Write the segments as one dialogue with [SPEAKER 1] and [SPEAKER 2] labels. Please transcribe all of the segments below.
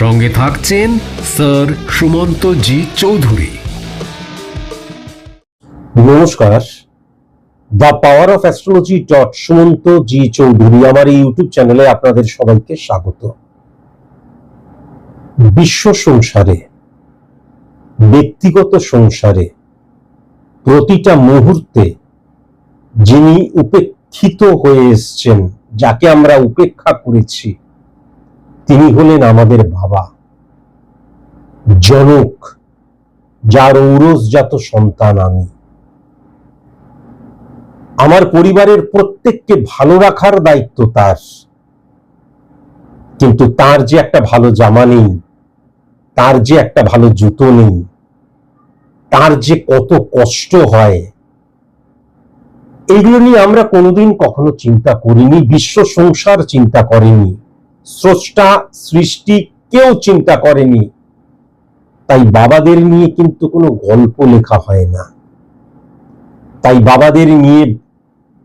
[SPEAKER 1] সঙ্গে থাকছেন স্যার সুমন্ত জি চৌধুরী।
[SPEAKER 2] নমস্কার। The power of astrology dot Sumanta ji Chowdhury আমার এই ইউটিউব চ্যানেলে আপনাদের সবাইকে স্বাগত। বিশ্ব সংসারে, ব্যক্তিগত সংসারে প্রতিটা মুহূর্তে যিনি উপেক্ষিত হয়ে এসছেন, যাকে আমরা উপেক্ষা করেছি তিনি হলেন আমাদের বাবা। জনক, যার ঔরসজাত সন্তান আমি। আমার পরিবারের প্রত্যেককে ভালো রাখার দায়িত্ব তার। কিন্তু তার যে একটা ভালো জামা নেই, তার যে একটা ভালো জুতো নেই, তার যে কত কষ্ট হয়, এগুলো নিয়ে আমরা কোনোদিন কখনো চিন্তা করিনি, বিশ্ব সংসার চিন্তা করেনি। স্রষ্টা, সৃষ্টি কেউ চিন্তা করেনি। তাই বাবাদের নিয়ে কিন্তু কোনো গল্প লেখা হয় না। তাই বাবাদের নিয়ে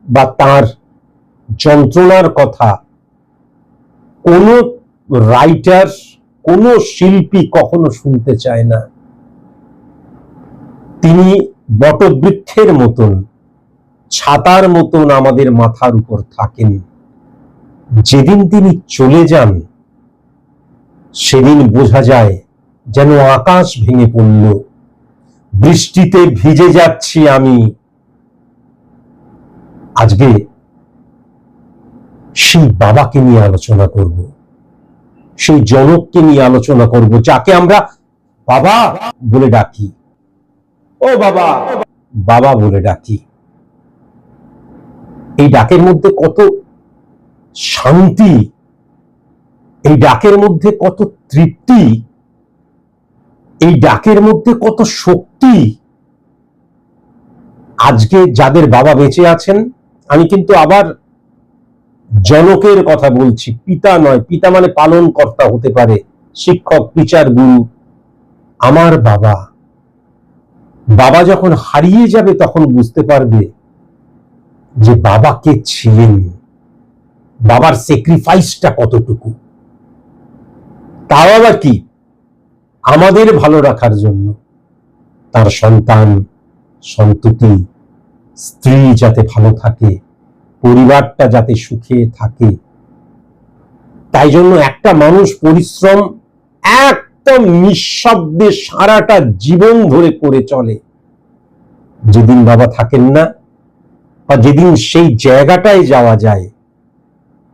[SPEAKER 2] বা তার যন্ত্রণার কথা কোনো রাইটার কোনো শিল্পী কখনো শুনতে চায় না। তিনি বটবৃক্ষের মতন, ছাতার মতন আমাদের মাথার উপর থাকেন। যেদিন তিনি চলে যান, সেদিন বোঝা যায় যেন আকাশ ভেঙে পড়ল। বৃষ্টিতে ভিজে যাচ্ছি আমি। আজকে সেই বাবাকে নিয়ে আলোচনা করব, সেই জনককে নিয়ে আলোচনা করব, যাকে আমরা বাবা বলে ডাকি। ও বাবা বাবা বলে ডাকি। এই ডাকের মধ্যে কত শান্তি, এই ডাকের মধ্যে কত তৃপ্তি, এই ডাকের মধ্যে কত শক্তি। আজকে যাদের বাবা বেঁচে আছেন, আমি কিন্তু আবার জনকের কথা বলছি, পিতা নয়, পিতা মানে পালন কর্তা হতে পারে, শিক্ষক টিচার গুরু। আমার বাবা বাবা যখন হারিয়ে যাবে তখন বুঝতে পারবে যে বাবা কে ছিলেন। বাবার স্যাক্রিফাইসটা কতটুকু? তাও আবার কি? আমাদের ভালো রাখার জন্য। তার সন্তান, সন্ততি, স্ত্রী যাতে ভালো থাকে, পরিবারটা যাতে সুখে থাকে। তাই জন্য একটা মানুষ পরিশ্রম একদম নিঃশব্দে সারাটা জীবন ধরে করে চলে। যেদিন বাবা থাকেন না, বা যেদিন সেই জায়গাটায় যাওয়া যায়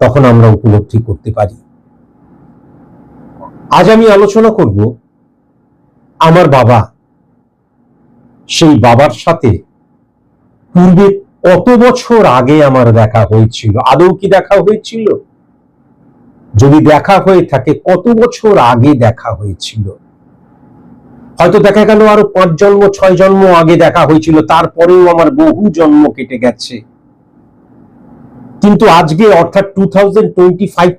[SPEAKER 2] তখন আমরা উপলব্ধি করতে পারি। আজ আমি আলোচনা করব আমার বাবা। সেই বাবার সাথে পূর্বে কত বছর আগে আমার দেখা হয়েছিল? আদৌ কি দেখা হয়েছিল? যদি দেখা হয়ে থাকে, কত বছর আগে দেখা হয়েছিল? হয়তো দেখা গেল আরও পাঁচ জন্ম, ছয় জন্ম আগে দেখা হয়েছিল, তারপরেও আমার বহু জন্ম কেটে গেছে। কিন্তু আজকে অর্থাৎ টু থাউজেন্ড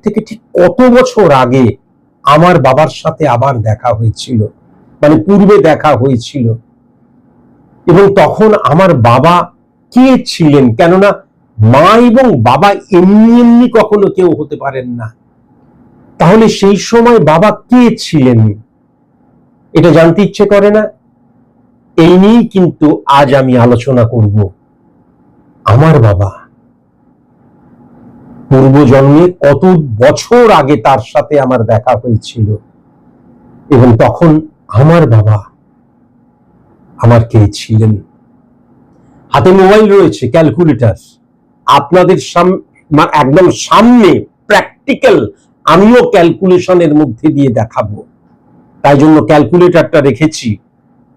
[SPEAKER 2] থেকে ঠিক কত বছর আগে আমার বাবার সাথে আবার দেখা হয়েছিল মানে পূর্বে দেখা হয়েছিল। এবং তখন আমার বাবা কে ছিলেন? কেননা মা এবং বাবা এমনি এমনি কখনো কেউ হতে পারেন না। তাহলে সেই সময় বাবা কে ছিলেন? এটা জানতে ইচ্ছে করে না? এই নিয়েই কিন্তু আজ আমি আলোচনা করব। আমার বাবা পূর্বজন্মে কত বছর আগে তার সাথে আমার দেখা হয়েছিল। এবং তখন আমার বাবা আমার কে ছিলেন? হাতে মোবাইল রয়েছে, ক্যালকুলেটর। আপনাদের একদম সামনে প্র্যাকটিক্যাল আমিও ক্যালকুলেশনের মধ্যে দিয়ে দেখাবো। তাই জন্য ক্যালকুলেটরটা রেখেছি।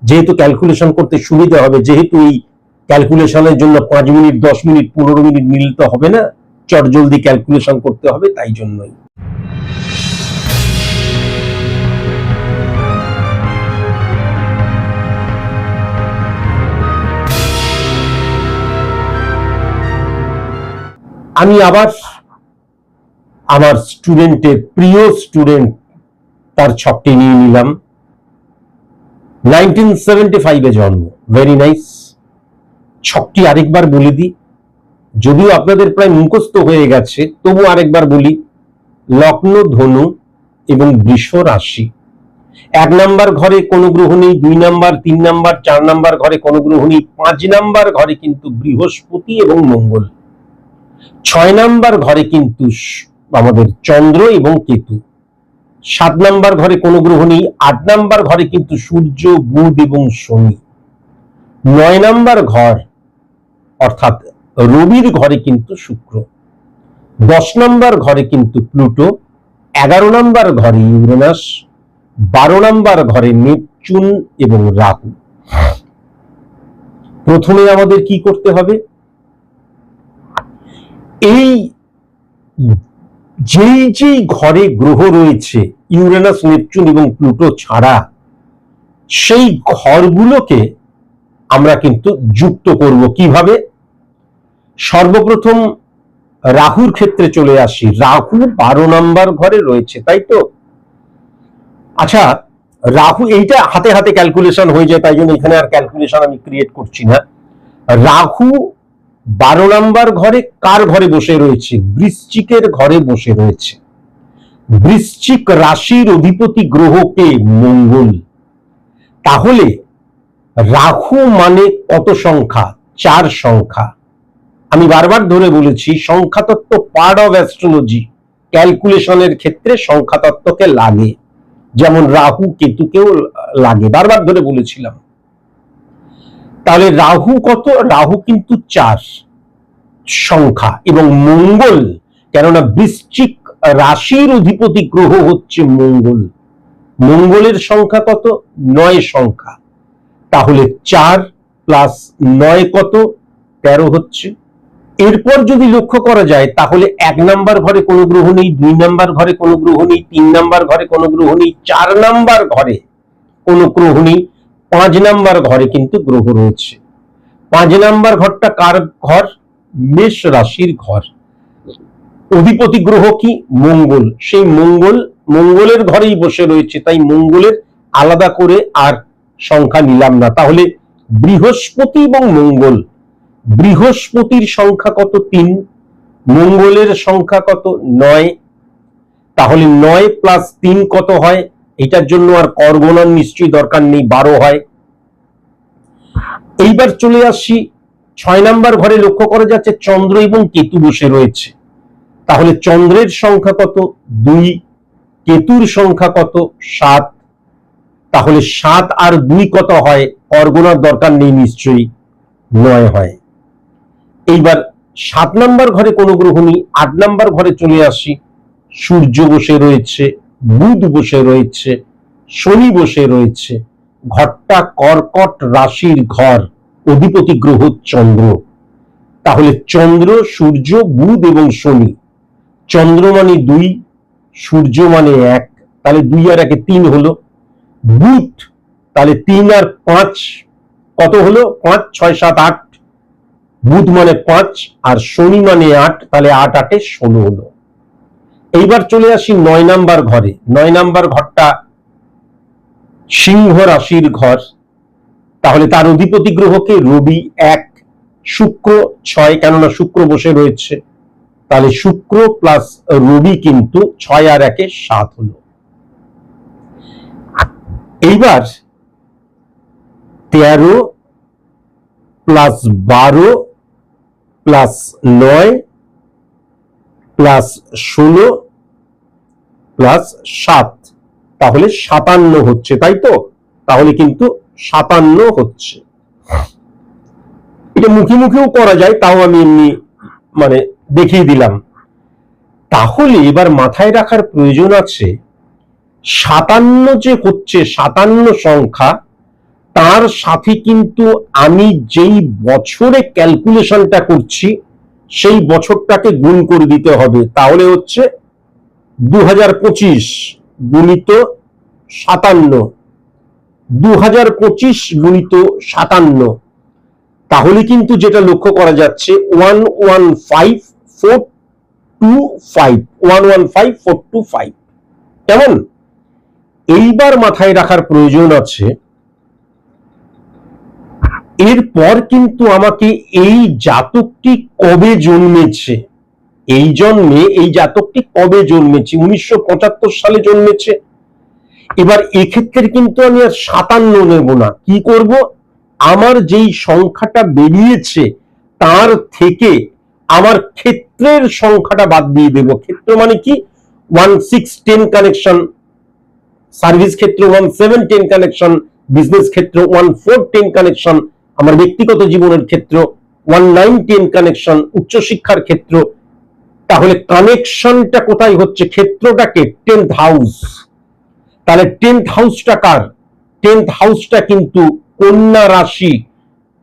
[SPEAKER 2] যেহেতু ক্যালকুলেশন করতে সুবিধা হবে, যেহেতু এই ক্যালকুলেশনের জন্য পাঁচ মিনিট, দশ মিনিট, পনেরো মিনিট মিলতে হবে না চটজলদি ক্যালকুলেশন করতে হবে, তাই জন্যই। আমি আবার আমার স্টুডেন্টের প্রিয় স্টুডেন্ট তার ছকটি নিয়ে নিলাম। নাইনটিন সেভেন্টি ফাইভে জন্ম। ভেরি নাইস ছকটি আরেকবার বলে দিই। যদিও আপনাদের প্রায় মুখস্থ হয়ে গেছে, তবু আরেকবার বলি, লগ্ন ধনু এবং বৃষ রাশি। এক নাম্বার ঘরে কোনো গ্রহ নেই, দুই নাম্বার, তিন নাম্বার, চার নাম্বার ঘরে কোনো গ্রহ নেই, পাঁচ নাম্বার ঘরে কিন্তু বৃহস্পতি এবং মঙ্গল। ছয় নাম্বার ঘরে কিন্তু আমাদের চন্দ্র এবং কেতু। সাত নাম্বার ঘরে কোনো গ্রহ নেই, আট নাম্বার ঘরে কিন্তু সূর্য, বুধ এবং শনি। নয় নাম্বার ঘর, অর্থাৎ রবির ঘরে কিন্তু শুক্র। দশ নম্বর ঘরে কিন্তু প্লুটো, এগারো নম্বর ঘরে ইউরেনাস, বারো নম্বর ঘরে নেপচুন এবং রাহু। প্রথমে আমাদের কি করতে হবে? এই যেই যেই ঘরে গ্রহ রয়েছে, ইউরেনাস, নেপচুন এবং প্লুটো ছাড়া, সেই ঘরগুলোকে আমরা কিন্তু যুক্ত করব কীভাবে? সর্বপ্রথম রাহুর ক্ষেত্রে চলে আসি। রাহু বারো নাম্বার ঘরে রয়েছে, তাই তো? আচ্ছা রাহু এইটা হাতে হাতে ক্যালকুলেশন হয়ে যায়, তাই জন্য এখানে আর ক্যালকুলেশন আমি ক্রিয়েট করছি না। রাহু বারো নাম্বার ঘরে কার ঘরে বসে রয়েছে? বৃশ্চিকের ঘরে বসে রয়েছে। বৃশ্চিক রাশির অধিপতি গ্রহকে মঙ্গল। তাহলে রাহু মানে কত সংখ্যা? চার সংখ্যা। আমি বারবার ধরে বলেছি, সংখ্যাতত্ত্ব পার্ট অফ অ্যাস্ট্রোলজি ক্যালকুলেশনের ক্ষেত্রে সংখ্যাতত্ত্বকে লাগে। যেমন রাহু কেতুকেও লাগে, বারবার ধরে বলেছিলাম। তাহলে রাহু কত? রাহু কিন্তু চার সংখ্যা এবং মঙ্গল, কেননা বৃশ্চিক রাশির অধিপতি গ্রহ হচ্ছে মঙ্গল। মঙ্গলের সংখ্যা কত? নয় সংখ্যা। তাহলে চার প্লাস নয় কত? তেরো হচ্ছে। এরপর যদি লক্ষ্য করা যায়, তাহলে এক নাম্বার ঘরে কোনো গ্রহ নেই, দুই নাম্বার ঘরে কোনো গ্রহ নেই, তিন নাম্বার ঘরে কোনো গ্রহ নেই, চার নাম্বার ঘরে কোনো গ্রহ নেই, পাঁচ নাম্বার ঘরে কিন্তু গ্রহ রয়েছে। পাঁচ নাম্বার ঘরটা কার ঘর? মেষ রাশির ঘর। অধিপতি গ্রহ কি? মঙ্গল। সেই মঙ্গল, মঙ্গলের ঘরেই বসে রয়েছে, তাই মঙ্গলের আলাদা করে আর সংখ্যা নিলাম না। তাহলে বৃহস্পতি এবং মঙ্গল বৃহস্পতির সংখ্যা কত তিন? মঙ্গলের সংখ্যা কত নয়? তাহলে নয় প্লাস তিন কত হয়? এটার জন্য আর করগণন নিশ্চয়ই দরকার নেই, বারো হয়। এইবার চলে আসি, ছয় নাম্বার ঘরে লক্ষ্য করা যাচ্ছে চন্দ্র এবং কেতু বসে রয়েছে। তাহলে চন্দ্রের সংখ্যা কত দুই, কেতুর সংখ্যা কত সাত। তাহলে সাত আর দুই কত হয়? করগণার দরকার নেই, নিশ্চয়ই নয় হয়। এইবার সাত নাম্বার ঘরে কোনো গ্রহ নেই আট নাম্বার ঘরে চলে আসি। সূর্য বসে রয়েছে, বুধ বসে রয়েছে, শনি বসে রয়েছে। ঘরটা কর্কট রাশির ঘর, অধিপতি গ্রহ চন্দ্র। তাহলে চন্দ্র, সূর্য, বুধ এবং শনি। চন্দ্র মানে দুই, সূর্য মানে এক, তাহলে দুই আর একে তিন হলো। বুধ, তাহলে তিন আর পাঁচ, কত হলো? পাঁচ, ছয়, সাত, আট। বুধ মানে পাঁচ আর শনি মানে আট, তাহলে আট আটে ষোলো হলো। এইবার চলে আসি নয় নাম্বার ঘরে। নয় নাম্বার ঘরটা সিংহ রাশির ঘর। তাহলে তার অধিপতি গ্রহকে রবি এক, শুক্র ছয়, কেননা শুক্র বসে রয়েছে। তাহলে শুক্র প্লাস রবি কিন্তু ছয় আর একে সাত হলো। এইবার তেরো প্লাস বারো প্লাস নয়, প্লাস ষোলো, প্লাস সাত। তাহলে সাতান্ন হচ্ছে, তাই তো? তাহলে কিন্তু সাতান্ন হচ্ছে। এটা মুখে মুখেও করা যায়, তাও আমি এমনি মানে দেখিয়ে দিলাম। তাহলে এবার মাথায় রাখার প্রয়োজন আছে, সাতান্ন যে হচ্ছে সাতান্ন সংখ্যা তার সাথে কিন্তু আমি যেই বছরে ক্যালকুলেশনটা করছি, সেই বছরটাকে গুণ করে দিতে হবে। তাহলে হচ্ছে দু হাজার পঁচিশ গুণিত সাতান্ন। দু হাজার পঁচিশ গুণিত সাতান্ন। তাহলে কিন্তু যেটা লক্ষ্য করা যাচ্ছে one one five four two five one one five four two five কেমন? এইবার মাথায় রাখার প্রয়োজন আছে এরপর কিন্তু আমাকে এই জাতকটি কবে জন্মেছে? এই জন্মে, এই জাতকটি কবে জন্মেছে? উনিশশো পঁচাত্তর সালে জন্মেছে। এবার এক্ষেত্রে কিন্তু আমি আর সাতান্ন নেব না। কি করব? আমার যেই সংখ্যাটা বেরিয়েছে, তার থেকে আমার ক্ষেত্রের সংখ্যাটা বাদ দিয়ে দেব। ক্ষেত্র মানে কি? One six ten connection, service ক্ষেত্র one seven ten connection, business ক্ষেত্র ওয়ান ফোর টেন কানেকশন আমার ব্যক্তিগত জীবনের ক্ষেত্র ওয়ান নাইন টেন কানেকশন উচ্চশিক্ষার ক্ষেত্র, তাহলে কানেকশনটা কোথায় হচ্ছে? ক্ষেত্রটাকে টেন্থ হাউস তাহলে টেন্থ হাউসটা কার? টেন্থ হাউসটা কিন্তু কন্যা রাশি।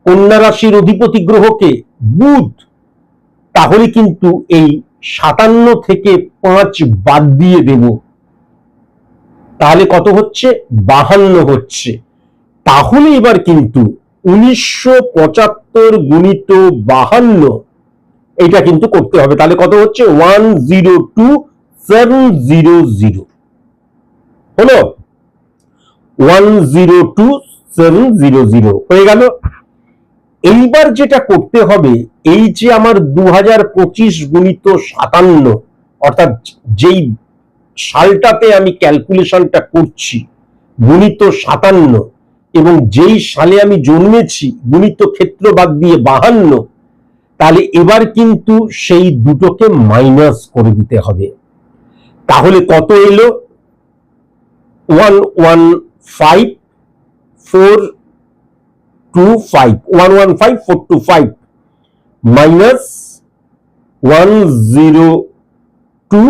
[SPEAKER 2] কন্যা রাশির অধিপতি গ্রহকে বুধ। তাহলে কিন্তু এই সাতান্ন থেকে পাঁচ বাদ দিয়ে দেব। তাহলে কত হচ্ছে? বাহান্ন হচ্ছে। তাহলে এবার কিন্তু উনিশশো পঁচাত্তর গুণিত বাহান্ন, এটা কিন্তু করতে হবে। তাহলে কত হচ্ছে? One zero two seven zero zero. হলো? One zero two seven zero zero. হয়ে গেল। এইবার যেটা করতে হবে, এই যে আমার দু হাজার পঁচিশ গুণিত সাতান্ন, অর্থাৎ যেই সালটাতে আমি ক্যালকুলেশনটা করছি, গুণিত সাতান্ন এবং যেই সালে আমি জন্মেছি, গুণিত ক্ষেত্র বাদ দিয়ে বাহান্ন, তাহলে এবার কিন্তু সেই দুটোকে মাইনাস করে দিতে হবে। তাহলে কত এলো? One one five four two five one one five four two five minus one zero two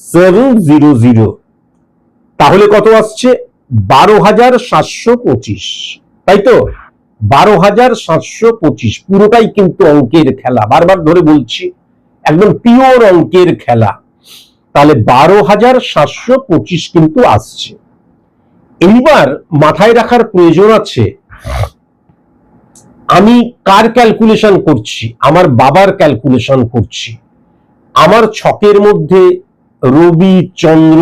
[SPEAKER 2] seven zero zero তাহলে কত আসছে? বারো হাজার সাতশো পঁচিশ। তাই তো বারো হাজার সাতশো পঁচিশ পুরোটাই কিন্তু অঙ্কের খেলা। বারবার ধরে বলছি, একদম পিওর অঙ্কের খেলা। তাহলে বারো হাজার সাতশো পঁচিশ কিন্তু আসছে। এইবার মাথায় রাখার প্রয়োজন আছে, আমি কার ক্যালকুলেশন করছি? আমার বাবার ক্যালকুলেশন করছি। আমার ছকের মধ্যে রবি, চন্দ্র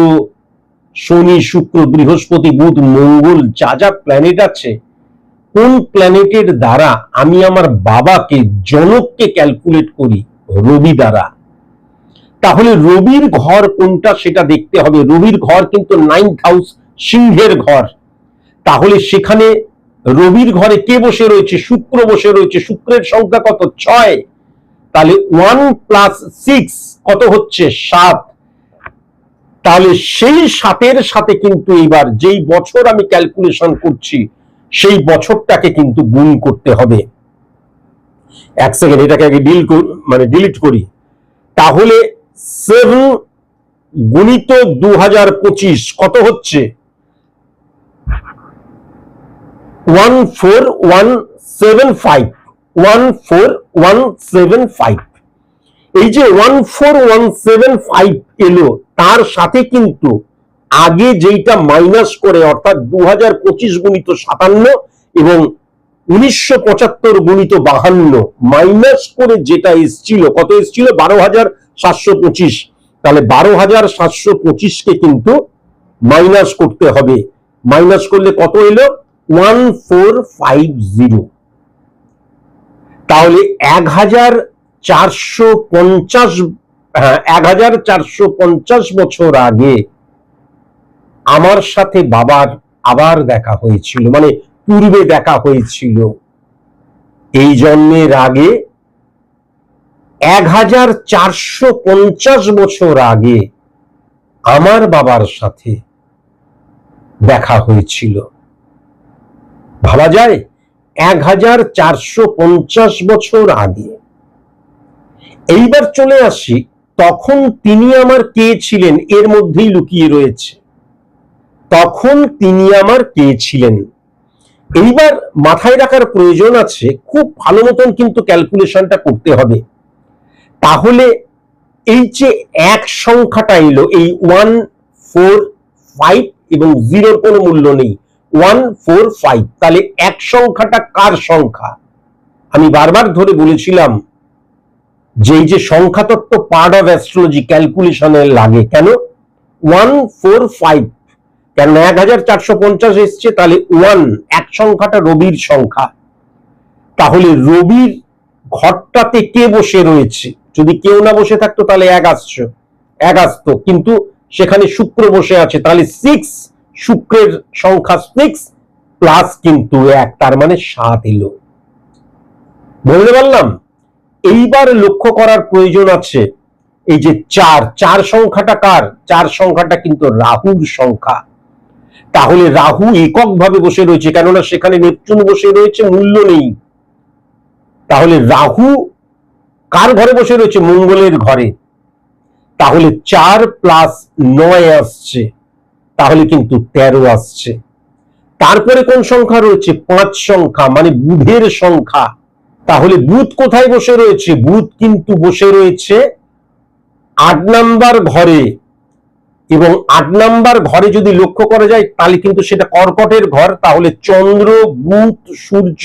[SPEAKER 2] শনি, শুক্র, বৃহস্পতি, বুধ, মঙ্গল, যা যা প্ল্যানেট আছে, কোন প্ল্যানেটের দ্বারা আমি আমার বাবাকে, জনককে ক্যালকুলেট করি? রবি দ্বারা। তাহলে রবির ঘর কোনটা সেটা দেখতে হবে। রবির ঘর কিন্তু নাইন্থ হাউস সিংহের ঘর। তাহলে সেখানে রবির ঘরে কে বসে রয়েছে? শুক্র বসে রয়েছে। শুক্রের সংখ্যা কত? ছয়। তাহলে ওয়ান প্লাস সিক্স কত হচ্ছে? সাত। তাহলে সেই সাতের সাথে কিন্তু এবার যেই বছর আমি ক্যালকুলেশন করছি, সেই বছরটাকে কিন্তু গুণ করতে হবে। এক সেকেন্ড এটাকে আগে ডিল মানে ডিলিট করি। তাহলে সেভেন গুণিত দু হাজার পঁচিশ, কত হচ্ছে? One four one seven five one four one seven five এই যে one four one seven five এলো, তার সাথে কিন্তু আগে যেইটা মাইনাস করে, অর্থাৎ দু হাজার পঁচিশ গুণিত সাতান্ন এবং উনিশশো পঁচাত্তর গুণিত বাহান্ন মাইনাস করে যেটা এসছিল, কত এসছিল? বারো হাজার সাতশো পঁচিশ। তাহলে বারো হাজার সাতশো পঁচিশকে কিন্তু মাইনাস করতে হবে। মাইনাস করলে কত এলো? ওয়ান ফোর ফাইভ জিরো তাহলে এক হাজার চারশো পঞ্চাশ হ্যাঁ এক হাজার চারশো পঞ্চাশ বছর আগে আমার সাথে বাবার আবার দেখা হয়েছিল মানে পূর্বে দেখা হয়েছিল। এই জন্মের আগে এক হাজার চারশো পঞ্চাশ বছর আগে আমার বাবার সাথে দেখা হয়েছিল। ভাবা যায় এক হাজার চারশো পঞ্চাশ বছর আগে এইবার চলে আসি, তখন তিনি আমার কে ছিলেন? এর মধ্যেই লুকিয়ে রয়েছে। তখন তিনি আমার কে ছিলেন? এইবার মাথায় রাখার প্রয়োজন আছে, খুব ভালো মতন কিন্তু ক্যালকুলেশনটা করতে হবে। তাহলে এই যে এক সংখ্যাটা এলো, এই ওয়ান, ফোর, ফাইভ এবং জিরোর কোনো মূল্য নেই। ওয়ান, ফোর, ফাইভ, তাহলে এক সংখ্যাটা কার সংখ্যা? আমি বারবার ধরে বলেছিলাম যে এই যে সংখ্যাতত্ত্ব পার্ট অফ অ্যাস্ট্রোলজি ক্যালকুলেশনে লাগে কেন? ওয়ান ফোর ফাইভ কেন এক হাজার চারশো পঞ্চাশ এসছে, তাহলে ওয়ান এক সংখ্যাটা রবির সংখ্যা। তাহলে রবির ঘরটাতে কে বসে রয়েছে? যদি কেউ না বসে থাকতো, তাহলে এক আসছো, এক আসতো। কিন্তু সেখানে শুক্র বসে আছে, তাহলে সিক্স শুক্রের সংখ্যা সিক্স প্লাস কিন্তু এক, তার মানে সাত এলো। বলতে পারলাম এইবার লক্ষ্য করার প্রয়োজন আছে, এই যে চার চার সংখ্যাটা কার? চার সংখ্যাটা কিন্তু রাহুর সংখ্যা। তাহলে রাহু এককভাবে বসে রয়েছে, কেননা সেখানে নেপচুন বসে রয়েছে, মূল্য নেই। তাহলে রাহু কার ঘরে বসে রয়েছে? মঙ্গলের ঘরে। তাহলে চার প্লাস নয় আসছে, তাহলে কিন্তু তেরো আসছে। তারপরে কোন সংখ্যা রয়েছে? পাঁচ সংখ্যা মানে বুধের সংখ্যা। তাহলে বুধ কোথায় বসে রয়েছে? বুধ কিন্তু বসে রয়েছে আট নাম্বার ঘরে। এবং আট নাম্বার ঘরে যদি লক্ষ্য করা যায়, তাহলে কিন্তু সেটা কর্কটের ঘর। তাহলে চন্দ্র বুধ সূর্য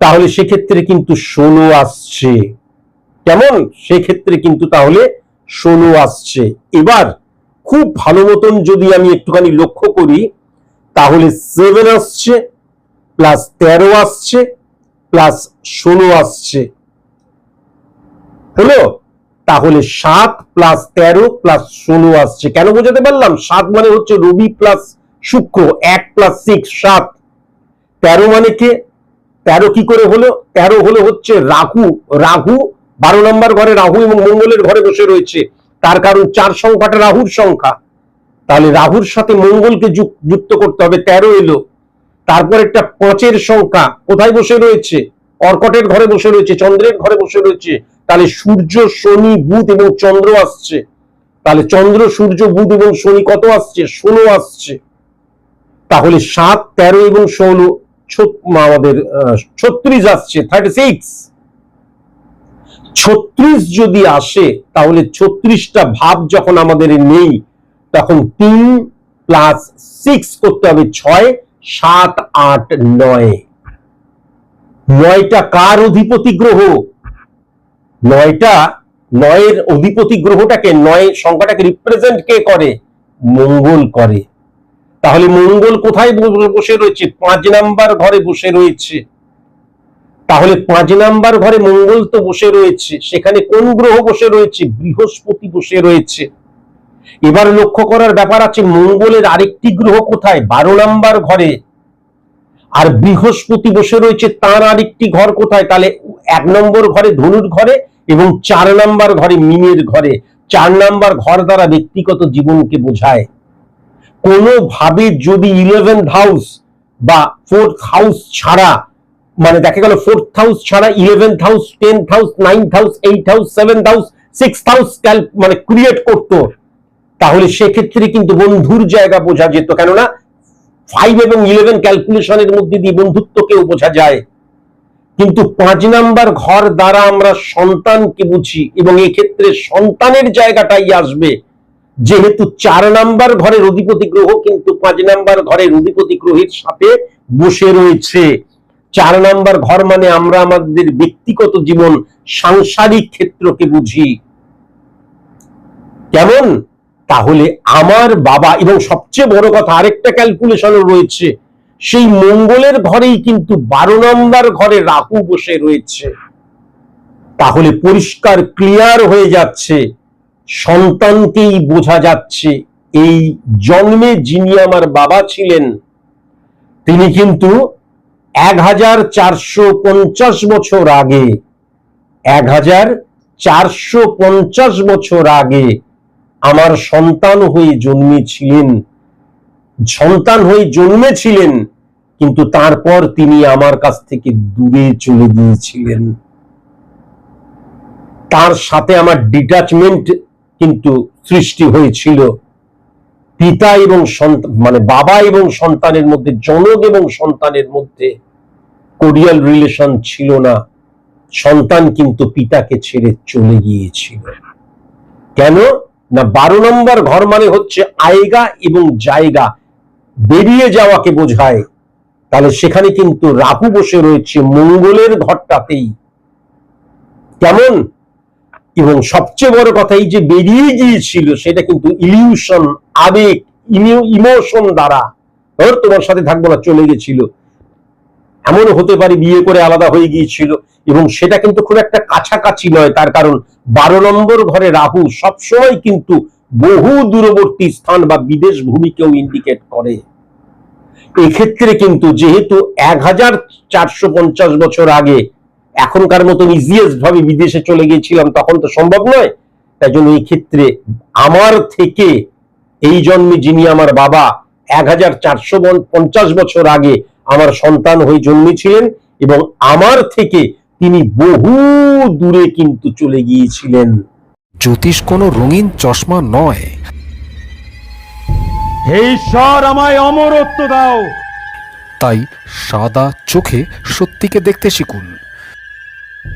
[SPEAKER 2] তাহলে সেক্ষেত্রে কিন্তু ষোলো আসছে। কেমন? সেক্ষেত্রে কিন্তু তাহলে ষোলো আসছে। এবার খুব ভালো মতন যদি আমি একটুখানি লক্ষ্য করি, তাহলে সেভেন আসছে। প্লাস তেরো আসছে, প্লাস ষোলো আসছে। হলো? তাহলে সাত প্লাস তেরো প্লাস ষোলো আসছে। কেন বোঝাতে পারলাম? সাত মানে হচ্ছে রবি প্লাস শুক্র, এক প্লাস সিক্স, সাত। তেরো মানে কে? তেরো কি করে হলো? তেরো হলো হচ্ছে রাহু। রাহু বারো নম্বর ঘরে রাহু এবং মঙ্গলের ঘরে বসে রয়েছে। তার কারণ চার সংখ্যাটা রাহুর সংখ্যা। তাহলে রাহুর সাথে মঙ্গলকে যুক- যুক্ত করতে হবে। তেরো এলো। তারপর একটা পাঁচের সংখ্যা। কোথায় বসে রয়েছে? কর্কটের ঘরে বসে রয়েছে, চন্দ্রের ঘরে বসে রয়েছে। তাহলে সূর্য, শনি, বুধ এবং চন্দ্র আসছে। তাহলে চন্দ্র, সূর্য, বুধ এবং শনি কত আসছে? ষোলো আসছে। তাহলে সাত, তেরো এবং ষোলো আমাদের ছত্রিশ আসছে, থার্টি সিক্স। ছত্রিশ যদি আসে, তাহলে ছত্রিশটা ভাব যখন আমাদের নেই, তখন তিন প্লাস সিক্স করতে হবে ছয় সাত আট নয়। নয়টা কার অধিপতি গ্রহ? নয়টা নয়ের অধিপতি গ্রহটাকে, নয় সংখ্যাটাকে রিপ্রেজেন্ট কে করে? মঙ্গল করে। তাহলে মঙ্গল কোথায় বসে রয়েছে? পাঁচ নাম্বার ঘরে বসে রয়েছে। তাহলে পাঁচ নাম্বার ঘরে মঙ্গল তো বসে রয়েছে। সেখানে কোন গ্রহ বসে রয়েছে? বৃহস্পতি বসে রয়েছে। এবার লক্ষ্য করার ব্যাপার আছে, মঙ্গলের আরেকটি গ্রহ কোথায়? বারো নাম্বার ঘরে। আর বৃহস্পতি বসে রয়েছে, তার আরেকটি ঘর কোথায়? তাহলে এক নম্বর ঘরে ধনুর ঘরে এবং চার নাম্বার ঘরে মিনের ঘরে। চার নাম্বার ঘর দ্বারা ব্যক্তিগত জীবনকে বোঝায়। কোনোভাবে যদি ইলেভেন্থ হাউস বা ফোর্থ হাউস ছাড়া মানে দেখা গেল ফোর্থ হাউস ছাড়া eleventh house tenth house ninth house eight house seventh house six house মানে ক্রিয়েট করতো তাহলে সেক্ষেত্রে কিন্তু বন্ধুর জায়গা বোঝা যেত। কেননা ফাইভ এবং ইলেভেন ক্যালকুলেশনের মধ্যে দিয়ে বন্ধুত্বকেও বোঝা যায়। কিন্তু পাঁচ নাম্বার ঘর দ্বারা আমরা সন্তানকে বুঝি এবং এক্ষেত্রে সন্তানের জায়গাটাই আসবে। যেহেতু চার নাম্বার ঘরের অধিপতি গ্রহ কিন্তু পাঁচ নাম্বার ঘরের অধিপতি গ্রহের সাথে বসে রয়েছে। চার নাম্বার ঘর মানে আমরা আমাদের ব্যক্তিগত জীবন, সাংসারিক ক্ষেত্রকে বুঝি। কেমন? তাহলে আমার বাবা, এবং সবচেয়ে বড় কথা, আরেকটা ক্যালকুলেশনও রয়েছে। সেই মঙ্গলের ঘরেই কিন্তু বারো নম্বর ঘরে রাহু বসে রয়েছে। তাহলে পরিষ্কার ক্লিয়ার হয়ে যাচ্ছে। সন্তানকেই বোঝা যাচ্ছে, এই জন্মে যিনি আমার বাবা ছিলেন, তিনি কিন্তু এক হাজার চারশো পঞ্চাশ বছর আগে, এক হাজার চারশো পঞ্চাশ বছর আগে আমার সন্তান হয়ে জন্মেছিলেন। সন্তান হয়ে জন্মেছিলেন, কিন্তু তারপর তিনি আমার কাছ থেকে দূরে চলে গিয়েছিলেন। তার সাথে আমার ডিটাচমেন্ট কিন্তু সৃষ্টি হয়েছিল। পিতা এবং সন্তান মানে বাবা এবং সন্তানের মধ্যে, জনক এবং সন্তানের মধ্যে কোরিয়াল রিলেশন ছিল না। সন্তান কিন্তু পিতাকে ছেড়ে চলে গিয়েছিল। কেন? না, বারো নম্বর ঘর মানে হচ্ছে আয়গা এবং জায়গা। বেরিয়ে যাওয়াকে বোঝায়। তাহলে সেখানে কিন্তু রাহু বসে রয়েছে মঙ্গলের ঘরটাতেই। কেমন? এবং সবচেয়ে বড় কথা, এই যে বেরিয়ে গিয়েছিল, সেটা কিন্তু ইলিউশন আবেগ ইমোশন দ্বারা। তোমার সাথে থাকব না, চলে গেছিল। এমনও হতে পারে বিয়ে করে আলাদা হয়ে গিয়েছিল। এবং সেটা কিন্তু খুব একটা কাছাকাছি নয়, তার কারণ বারো নম্বর ঘরে রাহু সবসময় কিন্তু বহু দূরবর্তী স্থান বা বিদেশ ভূমিকেও ইন্ডিকেট করে। এক্ষেত্রে কিন্তু যেহেতু এক হাজার চারশো পঞ্চাশ বছর আগে এখনকার মতন ইজিয়েস্ট ভাবে বিদেশে চলে গিয়েছিলাম, তখন তো সম্ভব নয়। তাই জন্য এই ক্ষেত্রে আমার থেকে এই জন্মে যিনি আমার বাবা, এক হাজার চারশো পঞ্চাশ বছর আগে আমার সন্তান হয়ে জন্মেছিলেন এবং আমার থেকে তিনি বহু দূরে কিন্তু চলে গিয়েছিলেন।
[SPEAKER 3] জ্যোতিষ কোনো রঙিন চশমা নয়।
[SPEAKER 4] হে ঈশ্বর আমায় অমরত্ব দাও।
[SPEAKER 3] তাই সাদা চোখে সত্যিকে দেখতে শিখুন।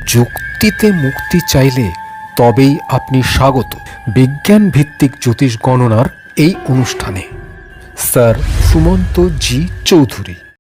[SPEAKER 3] যুক্তিতে মুক্তি চাইলে তবেই আপনি স্বাগত। বিজ্ঞান ভিত্তিক জ্যোতিষ গণনার এই অনুষ্ঠানে। স্যার সুমন্ত জি চৌধুরী।